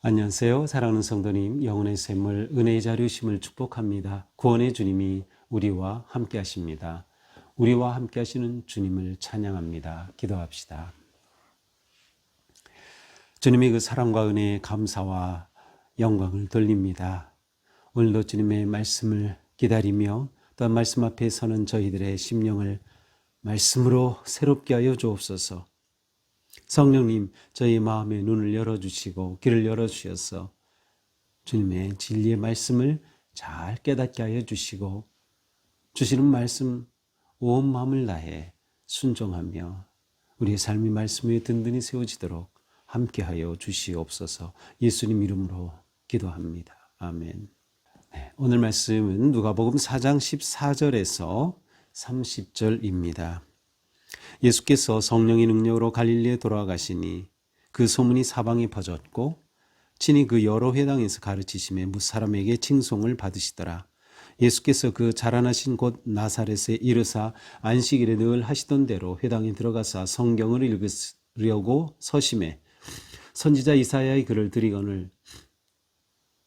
안녕하세요. 사랑하는 성도님, 영혼의 샘물, 은혜의 자료심을 축복합니다. 구원의 주님이 우리와 함께 하십니다. 우리와 함께 하시는 주님을 찬양합니다. 기도합시다. 주님의 그 사랑과 은혜에 감사와 영광을 돌립니다. 오늘도 주님의 말씀을 기다리며 또한 말씀 앞에 서는 저희들의 심령을 말씀으로 새롭게 하여 주옵소서. 성령님, 저희 마음의 눈을 열어주시고 귀를 열어주셔서 주님의 진리의 말씀을 잘 깨닫게 하여 주시고 주시는 말씀 온 마음을 다해 순종하며 우리의 삶이 말씀 위에 든든히 세워지도록 함께하여 주시옵소서 예수님 이름으로 기도합니다. 아멘. 네, 오늘 말씀은 누가복음 4장 14절에서 30절입니다. 예수께서 성령의 능력으로 갈릴리에 돌아가시니 그 소문이 사방에 퍼졌고 친히 그 여러 회당에서 가르치심에 무사람에게 칭송을 받으시더라. 예수께서 그 자라나신 곳 나사렛에 이르사 안식일에 늘 하시던 대로 회당에 들어가사 성경을 읽으려고 서심해 선지자 이사야의 글을 드리거늘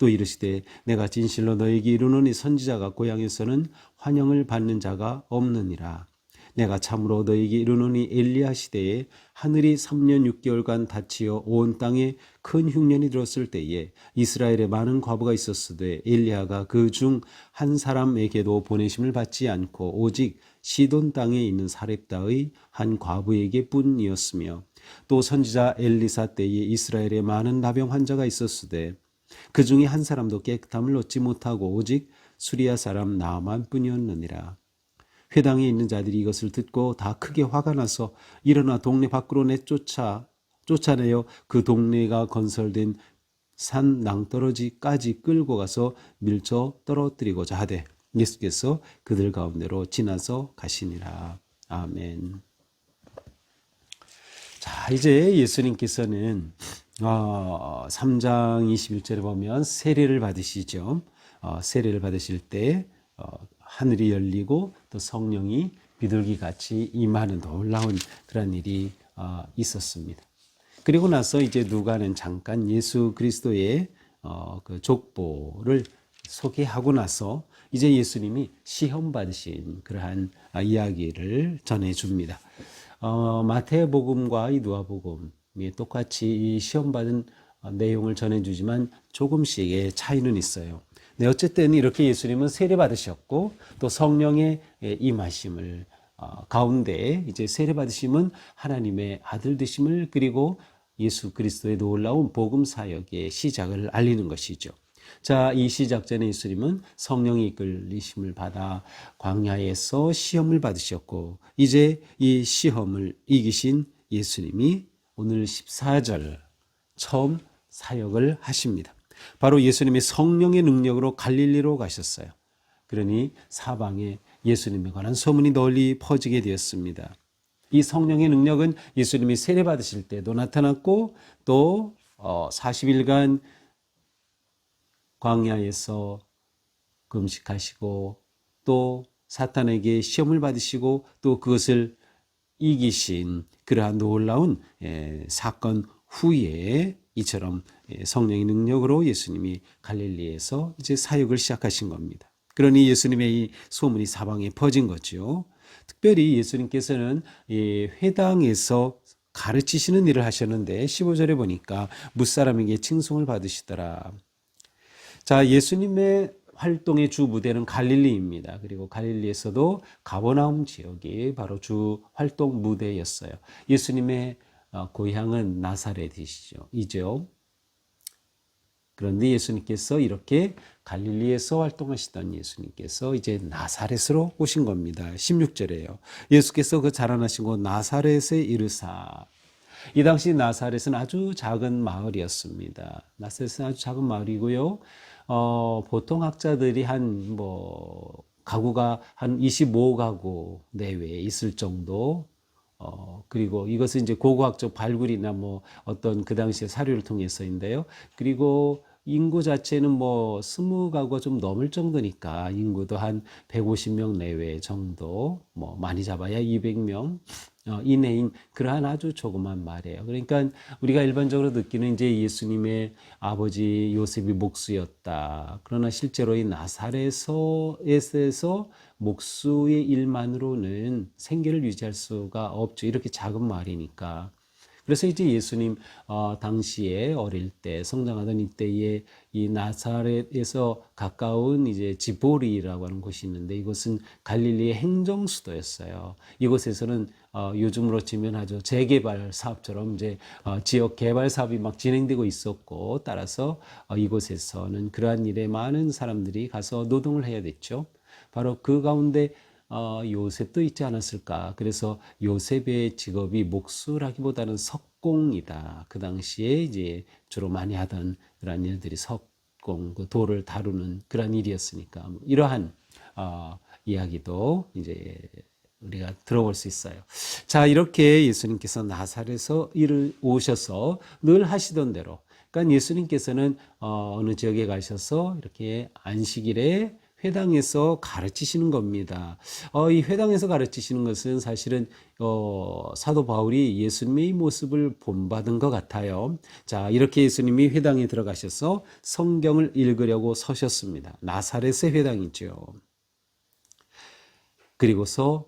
또 이르시되 내가 진실로 너에게 이르노니 선지자가 고향에서는 환영을 받는 자가 없느니라. 내가 참으로 너에게 이르노니 엘리야 시대에 하늘이 3년 6개월간 닫히어 온 땅에 큰 흉년이 들었을 때에 이스라엘에 많은 과부가 있었으되 엘리야가 그 중 한 사람에게도 보내심을 받지 않고 오직 시돈 땅에 있는 사렙다의 한 과부에게 뿐이었으며 또 선지자 엘리사 때에 이스라엘에 많은 나병 환자가 있었으되 그 중에 한 사람도 깨끗함을 얻지 못하고 오직 수리아 사람 나만 뿐이었느니라. 회당에 있는 자들이 이것을 듣고 다 크게 화가 나서 일어나 동네 밖으로 내쫓아 쫓아내어 그 동네가 건설된 산 낭떠러지까지 끌고 가서 밀쳐 떨어뜨리고자 하되 예수께서 그들 가운데로 지나서 가시니라. 아멘. 자, 이제 예수님께서는 어, 3장 21절에 보면 세례를 받으시죠. 어, 세례를 받으실 때 어, 하늘이 열리고 또 성령이 비둘기 같이 임하는 놀라운 그런 일이 어, 있었습니다. 그리고 나서 이제 누가는 잠깐 예수 그리스도의 어, 그 족보를 소개하고 나서 이제 예수님이 시험 받으신 그러한 아, 이야기를 전해 줍니다. 어, 마태복음과 이 누가복음 똑같이 시험 받은 어, 내용을 전해주지만 조금씩의 차이는 있어요. 네, 어쨌든 이렇게 예수님은 세례 받으셨고 또 성령의 예, 임하심을 어, 가운데 이제 세례 받으심은 하나님의 아들 되심을 그리고 예수 그리스도의 놀라운 복음 사역의 시작을 알리는 것이죠. 자, 이 시작 전에 예수님은 성령이 이끌리심을 받아 광야에서 시험을 받으셨고 이제 이 시험을 이기신 예수님이 오늘 14절 처음 사역을 하십니다. 바로 예수님이 성령의 능력으로 갈릴리로 가셨어요. 그러니 사방에 예수님에 관한 소문이 널리 퍼지게 되었습니다. 이 성령의 능력은 예수님이 세례 받으실 때도 나타났고 또 40일간 어, 광야에서 금식하시고 또 사탄에게 시험을 받으시고 또 그것을 이기신 그러한 놀라운 예, 사건 후에 이처럼 예, 성령의 능력으로 예수님이 갈릴리에서 이제 사역을 시작하신 겁니다. 그러니 예수님의 이 소문이 사방에 퍼진 거죠. 특별히 예수님께서는 이 회당에서 가르치시는 일을 하셨는데 15절에 보니까 무사람에게 칭송을 받으시더라. 자, 예수님의 활동의 주 무대는 갈릴리입니다. 그리고 갈릴리에서도 가버나움 지역이 바로 주 활동 무대였어요. 예수님의 어, 고향은 나사렛이죠. 이죠. 그런데 예수님께서 이렇게 갈릴리에서 활동하시던 예수님께서 이제 나사렛으로 오신 겁니다. 16절에요. 예수께서 그 자라나신 곳 나사렛에 이르사 이 당시 나사렛은 아주 작은 마을이었습니다. 나사렛은 아주 작은 마을이고요. 어, 보통 학자들이 한 뭐 가구가 한 25가구 내외에 있을 정도 어, 그리고 이것은 이제 고고학적 발굴이나 뭐 어떤 그 당시의 사료를 통해서인데요. 그리고 인구 자체는 뭐 스무 가구가 좀 넘을 정도니까 인구도 한 150명 내외 정도, 뭐 많이 잡아야 200명 어, 이내인 그러한 아주 조그만 말이에요. 그러니까 우리가 일반적으로 느끼는 이제 예수님의 아버지 요셉이 목수였다. 그러나 실제로 이 나사렛에서 목수의 일만으로는 생계를 유지할 수가 없죠. 이렇게 작은 말이니까. 그래서 이제 예수님 어, 당시에 어릴 때 성장하던 이때에 이 나사렛에서 가까운 이제 지보리라고 하는 곳이 있는데 이곳은 갈릴리의 행정 수도였어요. 이곳에서는 어, 요즘으로 치면 아주 재개발 사업처럼 이제 어, 지역 개발 사업이 막 진행되고 있었고 따라서 어, 이곳에서는 그러한 일에 많은 사람들이 가서 노동을 해야 됐죠. 바로 그 가운데 어, 요셉도 있지 않았을까. 그래서 요셉의 직업이 목수라기보다는 석공이다. 그 당시에 이제 주로 많이 하던 그런 일들이 석공, 그 돌을 다루는 그런 일이었으니까 뭐 이러한 어, 이야기도 이제 우리가 들어볼 수 있어요. 자, 이렇게 예수님께서 나사렛에서 일을 오셔서 늘 하시던 대로 그러니까 예수님께서는 어, 어느 지역에 가셔서 이렇게 안식일에 회당에서 가르치시는 겁니다. 어, 이 회당에서 가르치시는 것은 사실은 어, 사도 바울이 예수님의 모습을 본받은 것 같아요. 자, 이렇게 예수님이 회당에 들어가셔서 성경을 읽으려고 서셨습니다. 나사렛의 회당이죠. 그리고서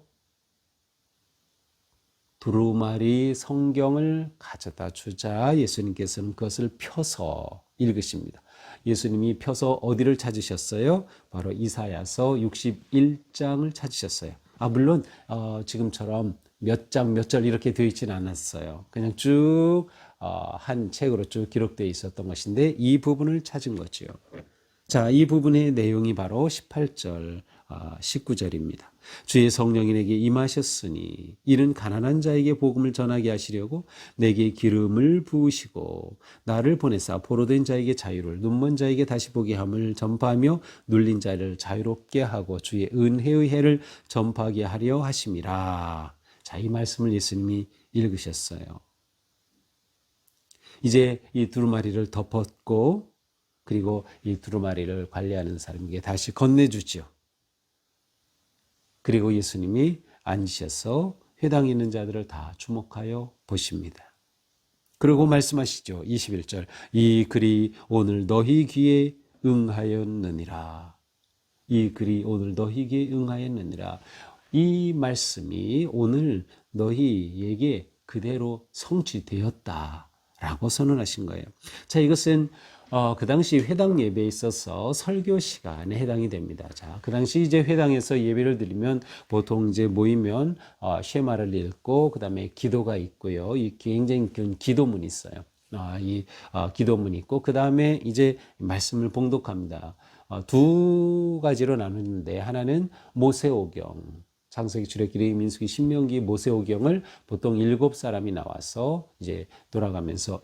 두루마리 성경을 가져다 주자 예수님께서는 그것을 펴서 읽으십니다. 예수님이 펴서 어디를 찾으셨어요? 바로 이사야서 61장을 찾으셨어요. 아 물론 어, 지금처럼 몇 장 몇 절 이렇게 되어 있지는 않았어요. 그냥 쭉한 어, 책으로 쭉 기록되어 있었던 것인데 이 부분을 찾은 거지요. 자, 이 부분의 내용이 바로 18절, 19절입니다. 주의 성령인에게 임하셨으니 이는 가난한 자에게 복음을 전하게 하시려고 내게 기름을 부으시고 나를 보내사 포로된 자에게 자유를 눈먼 자에게 다시 보게 함을 전파하며 눌린 자를 자유롭게 하고 주의 은혜의 해를 전파하게 하려 하심이라. 자, 이 말씀을 예수님이 읽으셨어요. 이제 이 두루마리를 덮었고 그리고 이 두루마리를 관리하는 사람에게 다시 건네주지요. 그리고 예수님이 앉으셔서 회당에 있는 자들을 다 주목하여 보십니다. 그리고 말씀하시죠. 21절. 이 글이 오늘 너희 귀에 응하였느니라. 이 글이 오늘 너희 귀에 응하였느니라. 이 말씀이 오늘 너희에게 그대로 성취되었다 라고 선언하신 거예요. 자, 이것은 어, 그 당시 회당 예배에 있어서 설교 시간에 해당이 됩니다. 자, 그 당시 이제 회당에서 예배를 드리면 보통 이제 모이면 어, 쉐마를 읽고 그 다음에 기도가 있고요. 이 굉장히 긴 기도문이 있어요. 아, 이 어, 기도문이 있고 그 다음에 이제 말씀을 봉독합니다. 어, 두 가지로 나누는데 하나는 모세오경. 창세기, 출애굽기, 민수기, 신명기, 모세오경을 보통 일곱 사람이 나와서 이제 돌아가면서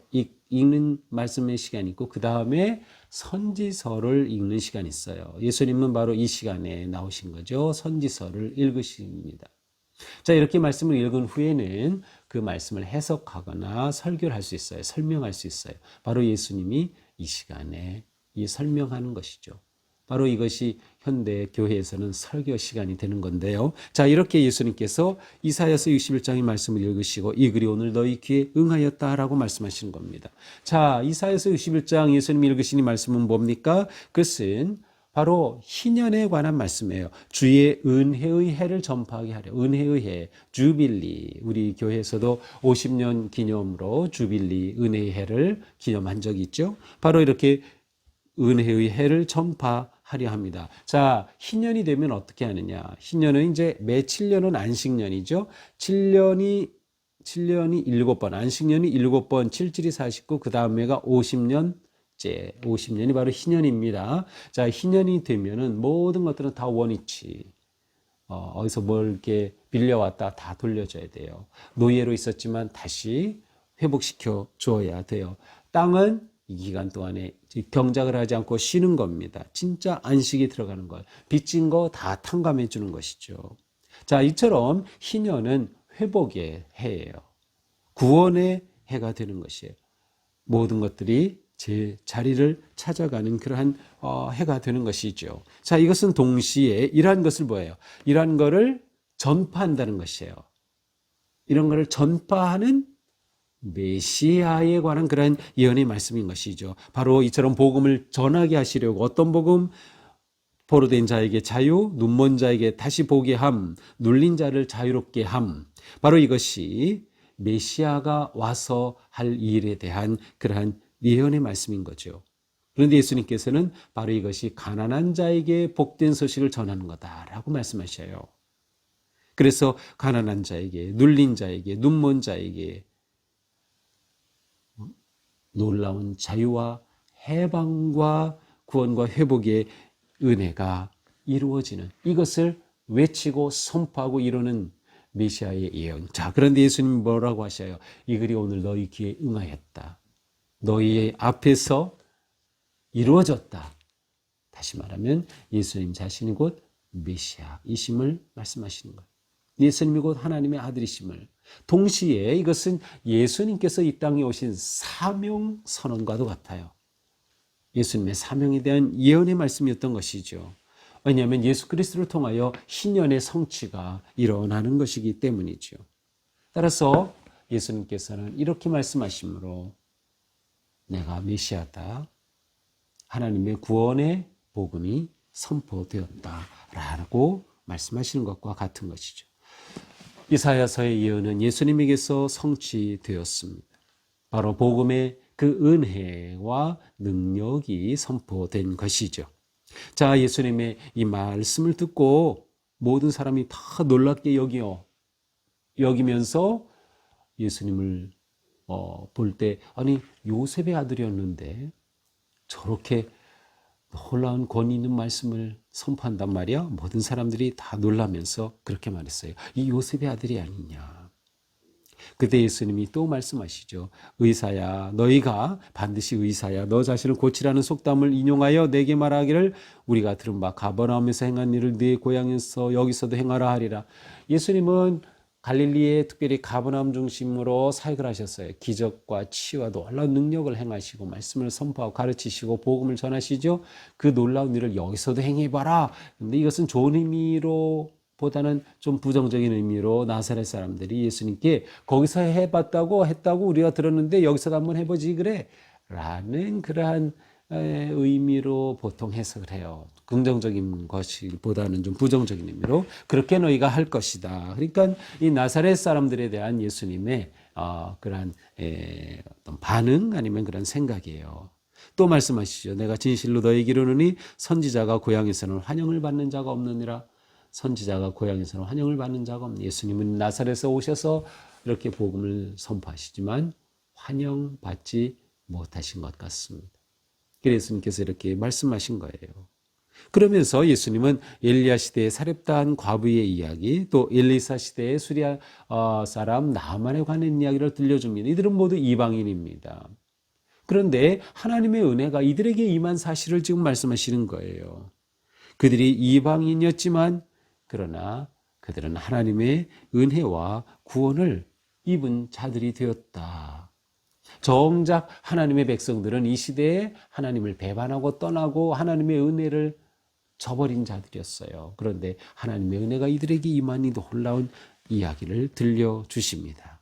읽, 는 말씀의 시간이 있고 그 다음에 선지서를 읽는 시간이 있어요. 예수님은 바로 이 시간에 나오신 거죠. 선지서를 읽으십니다. 자, 이렇게 말씀을 읽은 후에는 그 말씀을 해석하거나 설교를 할 수 있어요. 설명할 수 있어요. 바로 예수님이 이 시간에 이 설명하는 것이죠. 바로 이것이 현대 교회에서는 설교 시간이 되는 건데요. 자, 이렇게 예수님께서 이사야서 61장의 말씀을 읽으시고 이 글이 오늘 너희 귀에 응하였다라고 말씀하시는 겁니다. 자, 이사야서 61장 예수님이 읽으신 이 말씀은 뭡니까? 그것은 바로 희년에 관한 말씀이에요. 주의 은혜의 해를 전파하게 하려. 은혜의 해, 주빌리. 우리 교회에서도 50년 기념으로 주빌리 은혜의 해를 기념한 적이 있죠. 바로 이렇게 은혜의 해를 전파 하려 합니다. 자, 희년이 되면 어떻게 하느냐? 희년은 이제 매 7년은 안식년이죠. 7년이 7년이 7번, 안식년이 7번, 7질이 49, 그 다음에가 50년 째 50년이 바로 희년입니다. 자, 희년이 되면은 모든 것들은 다 원위치. 어, 어디서 뭘 이렇게 빌려왔다 다 돌려줘야 돼요. 노예로 있었지만 다시 회복시켜 줘야 돼요. 땅은 이 기간 동안에 경작을 하지 않고 쉬는 겁니다. 진짜 안식이 들어가는 것. 빚진 거 다 탕감해 주는 것이죠. 자, 이처럼 희년은 회복의 해예요. 구원의 해가 되는 것이에요. 모든 것들이 제 자리를 찾아가는 그러한 어, 해가 되는 것이죠. 자, 이것은 동시에 이러한 것을 뭐예요? 이러한 거를 전파한다는 것이에요. 이런 거를 전파하는 메시아에 관한 그러한 예언의 말씀인 것이죠. 바로 이처럼 복음을 전하게 하시려고 어떤 복음 포로된 자에게 자유, 눈먼 자에게 다시 보게 함, 눌린 자를 자유롭게 함. 바로 이것이 메시아가 와서 할 일에 대한 그러한 예언의 말씀인 거죠. 그런데 예수님께서는 바로 이것이 가난한 자에게 복된 소식을 전하는 거다라고 말씀하셔요. 그래서 가난한 자에게, 눌린 자에게, 눈먼 자에게 놀라운 자유와 해방과 구원과 회복의 은혜가 이루어지는 이것을 외치고 선포하고 이루는 메시아의 예언. 자, 그런데 예수님 뭐라고 하셔요? 이 글이 오늘 너희 귀에 응하였다. 너희의 앞에서 이루어졌다. 다시 말하면 예수님 자신이 곧 메시아이심을 말씀하시는 거예요. 예수님이 곧 하나님의 아들이심을. 동시에 이것은 예수님께서 이 땅에 오신 사명 선언과도 같아요. 예수님의 사명에 대한 예언의 말씀이었던 것이죠. 왜냐하면 예수 그리스도를 통하여 신년의 성취가 일어나는 것이기 때문이죠. 따라서 예수님께서는 이렇게 말씀하시므로 내가 메시아다. 하나님의 구원의 복음이 선포되었다라고 말씀하시는 것과 같은 것이죠. 이사야서의 예언은 예수님에게서 성취되었습니다. 바로 복음의 그 은혜와 능력이 선포된 것이죠. 자, 예수님의 이 말씀을 듣고 모든 사람이 다 놀랍게 여기어 여기면서 예수님을 어, 볼 때 아니 요셉의 아들이었는데 저렇게 놀라운 권위 있는 말씀을 선포한단 말이야. 모든 사람들이 다 놀라면서 그렇게 말했어요. 이 요셉의 아들이 아니냐. 그때 예수님이 또 말씀하시죠. 의사야, 너희가 반드시 의사야, 너 자신을 고치라는 속담을 인용하여 내게 말하기를 우리가 들은 바 가버나움에서 행한 일을 네 고향에서 여기서도 행하라 하리라. 예수님은 갈릴리에 특별히 가버나움 중심으로 사역을 하셨어요. 기적과 치유와 놀라운 능력을 행하시고 말씀을 선포하고 가르치시고 복음을 전하시죠. 그 놀라운 일을 여기서도 행해봐라. 근데 이것은 좋은 의미로 보다는 좀 부정적인 의미로 나사렛 사람들이 예수님께 거기서 해봤다고 했다고 우리가 들었는데 여기서도 한번 해보지 그래 라는 그러한 의미로 보통 해석을 해요. 긍정적인 것보다는 좀 부정적인 의미로 그렇게 너희가 할 것이다. 그러니까 이 나사렛 사람들에 대한 예수님의 어, 그러한 에, 어떤 반응 아니면 그런 생각이에요. 또 말씀하시죠. 내가 진실로 너희에게 이르노니 선지자가 고향에서는 환영을 받는 자가 없느니라. 선지자가 고향에서는 환영을 받는 자가 없는 예수님은 나사렛에 오셔서 이렇게 복음을 선포하시지만 환영받지 못하신 것 같습니다. 예수님께서 이렇게 말씀하신 거예요. 그러면서 예수님은 엘리야 시대의 사렙단 과부의 이야기, 또 엘리사 시대의 수리아 어, 사람 나만에 관한 이야기를 들려줍니다. 이들은 모두 이방인입니다. 그런데 하나님의 은혜가 이들에게 임한 사실을 지금 말씀하시는 거예요. 그들이 이방인이었지만 그러나 그들은 하나님의 은혜와 구원을 입은 자들이 되었다. 정작 하나님의 백성들은 이 시대에 하나님을 배반하고 떠나고 하나님의 은혜를 저버린 자들이었어요. 그런데 하나님의 은혜가 이들에게 임하니 놀라운 이야기를 들려주십니다.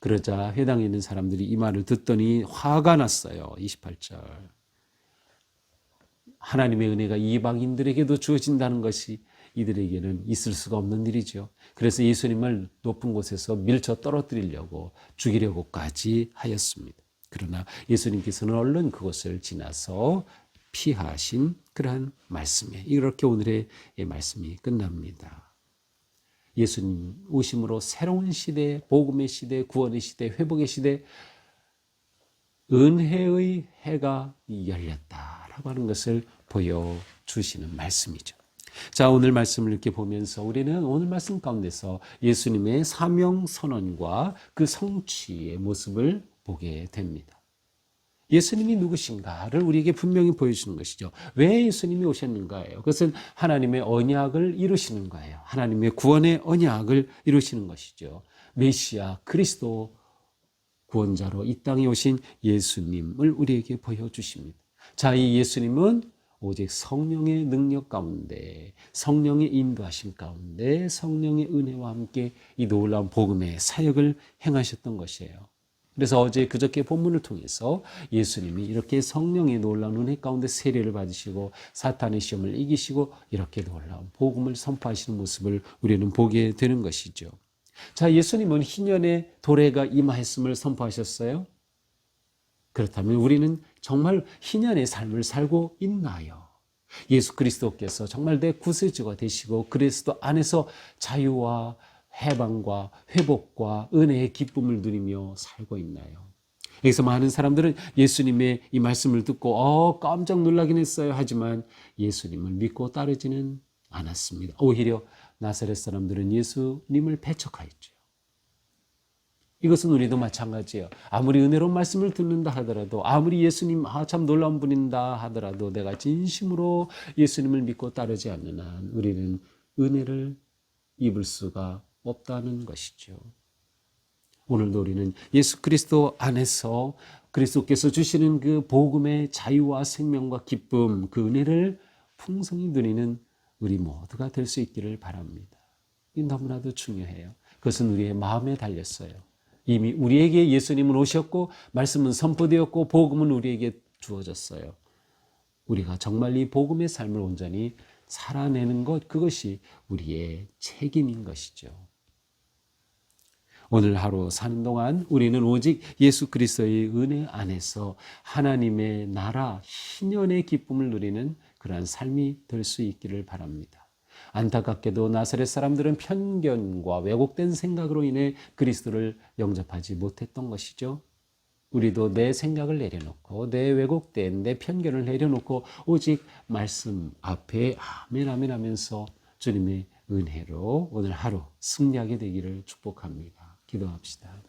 그러자 회당에 있는 사람들이 이 말을 듣더니 화가 났어요. 28절. 하나님의 은혜가 이방인들에게도 주어진다는 것이 이들에게는 있을 수가 없는 일이죠. 그래서 예수님을 높은 곳에서 밀쳐 떨어뜨리려고 죽이려고까지 하였습니다. 그러나 예수님께서는 얼른 그것을 지나서 피하신 그러한 말씀에 이렇게 오늘의 이 말씀이 끝납니다. 예수님 오심으로 새로운 시대, 복음의 시대, 구원의 시대, 회복의 시대, 은혜의 해가 열렸다라고 하는 것을 보여주시는 말씀이죠. 자, 오늘 말씀을 이렇게 보면서 우리는 오늘 말씀 가운데서 예수님의 사명 선언과 그 성취의 모습을 보게 됩니다. 예수님이 누구신가를 우리에게 분명히 보여주는 것이죠. 왜 예수님이 오셨는가예요. 그것은 하나님의 언약을 이루시는 거예요. 하나님의 구원의 언약을 이루시는 것이죠. 메시아 그리스도 구원자로 이 땅에 오신 예수님을 우리에게 보여주십니다. 자, 이 예수님은 오직 성령의 능력 가운데, 성령의 인도하심 가운데, 성령의 은혜와 함께 이 놀라운 복음의 사역을 행하셨던 것이에요. 그래서 어제 그저께 본문을 통해서 예수님이 이렇게 성령의 놀라운 은혜 가운데 세례를 받으시고 사탄의 시험을 이기시고 이렇게 놀라운 복음을 선포하시는 모습을 우리는 보게 되는 것이죠. 자, 예수님은 희년의 도래가 임하였음을 선포하셨어요. 그렇다면 우리는 정말 희년의 삶을 살고 있나요? 예수 그리스도께서 정말 내 구세주가 되시고 그리스도 안에서 자유와 해방과 회복과 은혜의 기쁨을 누리며 살고 있나요? 여기서 많은 사람들은 예수님의 이 말씀을 듣고 어 깜짝 놀라긴 했어요. 하지만 예수님을 믿고 따르지는 않았습니다. 오히려 나사렛 사람들은 예수님을 배척하였죠. 이것은 우리도 마찬가지예요. 아무리 은혜로운 말씀을 듣는다 하더라도, 아무리 예수님, 아, 참 놀라운 분인다 하더라도, 내가 진심으로 예수님을 믿고 따르지 않는 한, 우리는 은혜를 입을 수가 없다는 것이죠. 오늘도 우리는 예수 그리스도 안에서 그리스도께서 주시는 그 복음의 자유와 생명과 기쁨, 그 은혜를 풍성히 누리는 우리 모두가 될 수 있기를 바랍니다. 이 너무나도 중요해요. 그것은 우리의 마음에 달렸어요. 이미 우리에게 예수님은 오셨고 말씀은 선포되었고 복음은 우리에게 주어졌어요. 우리가 정말 이 복음의 삶을 온전히 살아내는 것 그것이 우리의 책임인 것이죠. 오늘 하루 사는 동안 우리는 오직 예수 그리스도의 은혜 안에서 하나님의 나라 신년의 기쁨을 누리는 그러한 삶이 될 수 있기를 바랍니다. 안타깝게도 나사렛 사람들은 편견과 왜곡된 생각으로 인해 그리스도를 영접하지 못했던 것이죠. 우리도 내 생각을 내려놓고 내 왜곡된 내 편견을 내려놓고 오직 말씀 앞에 아멘 아멘 하면서 주님의 은혜로 오늘 하루 승리하게 되기를 축복합니다. 기도합시다.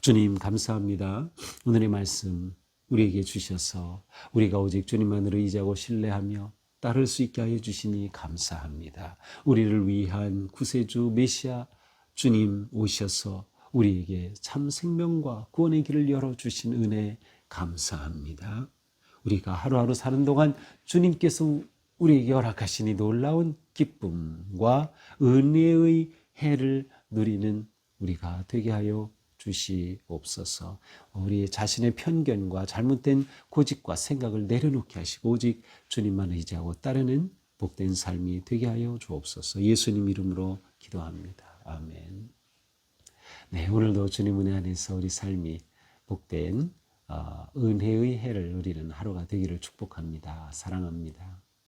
주님 감사합니다. 오늘의 말씀 우리에게 주셔서 우리가 오직 주님만으로 의지하고 신뢰하며 따를 수 있게 하여 주시니 감사합니다. 우리를 위한 구세주 메시아 주님 오셔서 우리에게 참 생명과 구원의 길을 열어 주신 은혜 감사합니다. 우리가 하루하루 사는 동안 주님께서 우리에게 허락하시니 놀라운 기쁨과 은혜의 해를 누리는 우리가 되게 하여 주시옵소서. 우리 자신의 편견과 잘못된 고집과 생각을 내려놓게 하시고 오직 주님만 의지하고 따르는 복된 삶이 되게 하여 주옵소서. 예수님 이름으로 기도합니다. 아멘. 네, 오늘도 주님 은혜 안에서 우리 삶이 복된 어, 은혜의 해를 누리는 하루가 되기를 축복합니다. 사랑합니다.